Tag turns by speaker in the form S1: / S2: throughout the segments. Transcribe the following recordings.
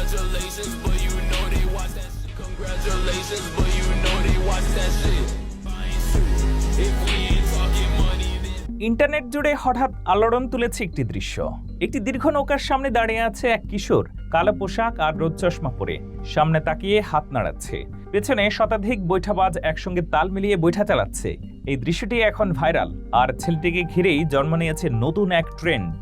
S1: Congratulations, but you know they watch that shit. Congratulations, but you know they watch that shit.
S2: Internet জুড়ে হঠাৎ আলোড়ন তুলেছে একটি দৃশ্য। একটি দীর্ঘ নৌকার সামনে দাঁড়িয়ে আছে এক কিশোর কালো পোশাক আর রোদ চশমা পরে। সামনে তাকিয়ে হাত নাড়াচ্ছে। পেছনে শতাধিক বৈঠাবাজ একসঙ্গে তাল মিলিয়ে বৈঠা চালাচ্ছে। এই দৃশ্যটি এখন ভাইরাল আর ছেলেটিকে ঘিরেই জন্ম নিয়েছে নতুন এক ট্রেন্ড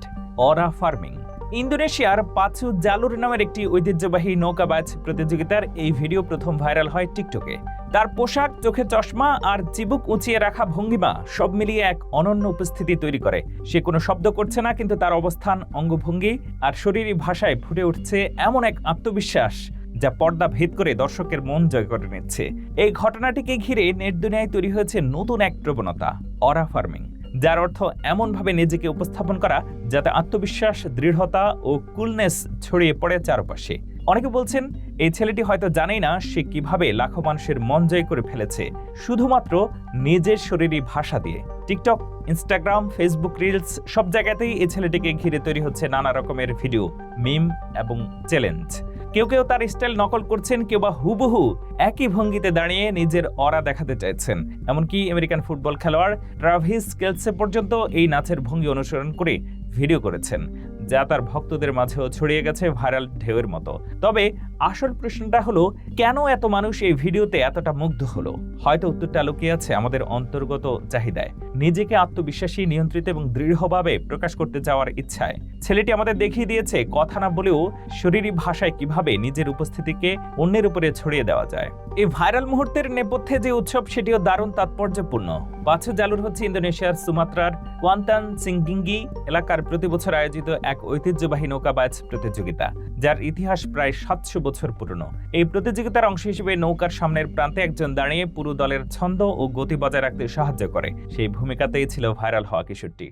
S2: অরা ফার্মিং। ইন্দোনেশিয়ার পাচু জালুর নামের একটি ঐতিহ্যবাহী নৌকাবাজ প্রতিযোগিতার এই ভিডিও প্রথম ভাইরাল হয় টিকটকে। তার পোশাক, চোখে চশমা আর চিবুক উঁচিয়ে রাখা ভঙ্গিমা সব মিলিয়ে এক অনন্য উপস্থিতি তৈরি করে। সে কোনো শব্দ করছে না, কিন্তু তার অবস্থান অঙ্গভঙ্গি আর শরীরী ভাষায় ফুটে উঠছে এমন এক আত্মবিশ্বাস যা পর্দা ভেদ করে দর্শকের মন জয় করে নিচ্ছে। এই ঘটনাটিকে ঘিরে নেট দুনিয়ায় তৈরি হয়েছে নতুন এক প্রবণতা, অরা ফার্মিং। যার অর্থ এমনভাবে নিজেকে উপস্থাপন করা যাতে আত্মবিশ্বাস, দৃঢ়তা ও কুলনেস ছড়িয়ে পড়ে চারপাশে। অনেকে বলছেন, এই ছেলেটি হয়তো জানেই না সে কীভাবে লাখো মানুষের মন জয় করে ফেলেছে, শুধুমাত্র নিজের শরীরী ভাষা দিয়ে। টিকটক, ইনস্টাগ্রাম, ফেসবুক রিলস সব জায়গাতেই এই ছেলেটিকে ঘিরে তৈরি হচ্ছে নানা রকমের ভিডিও, মিম এবং চ্যালেঞ্জ। কেউ কেউ তার স্টাইল নকল করছেন, কেউ বা হুবহু একই ভঙ্গিতে দাঁড়িয়ে নিজের অরা দেখাতে চাইছেন। এমনকি আমেরিকান ফুটবল খেলোয়াড় ট্রাভিস কেলসে পর্যন্ত এই নাচের ভঙ্গি অনুসরণ করে ভিডিও করেছেন। যা তার ভক্তদের মাঝেও ছড়িয়ে গেছে ভাইরাল ঢেউয়ের মতো। তবে আসল প্রশ্নটা হলো, কেন এত মানুষ এই ভিডিওতে এতটা মুগ্ধ হলো? হয়তো উত্তরটা লুকিয়ে আছে আমাদের অন্তর্গত চাহিদায়। নিজেকে আত্মবিশ্বাসী, নিয়ন্ত্রিত এবং দৃঢ়ভাবে প্রকাশ করতে যাওয়ার ইচ্ছায়। ছেলেটি আমাদের দেখিয়ে দিয়েছে, কথা না বলেও শরীরী ভাষায় কীভাবে নিজের উপস্থিতিকে অন্যের উপরে ছড়িয়ে দেওয়া যায়। এই ভাইরাল মুহূর্তের নেপথ্যে যে উৎসব, সেটিও দারুণ তাৎপর্যপূর্ণ। পাঁচু জালুর হচ্ছে ইন্দোনেশিয়ার সুমাত্রার কোয়ান্তান সিংগিঙ্গি এলাকার প্রতি বছর আয়োজিত এক ঐতিহ্যবাহী নৌকাবাজ প্রতিযোগিতা, যার ইতিহাস প্রায় সাতশো বছর পুরনো। এই প্রতিযোগিতার অংশ হিসেবে নৌকার সামনের প্রান্তে একজন দাঁড়িয়ে পুরো দলের ছন্দ ও গতি বজায় রাখতে সাহায্য করে। সেই ভূমিকাতেই ছিল ভাইরাল হওয়া কিশোরটি।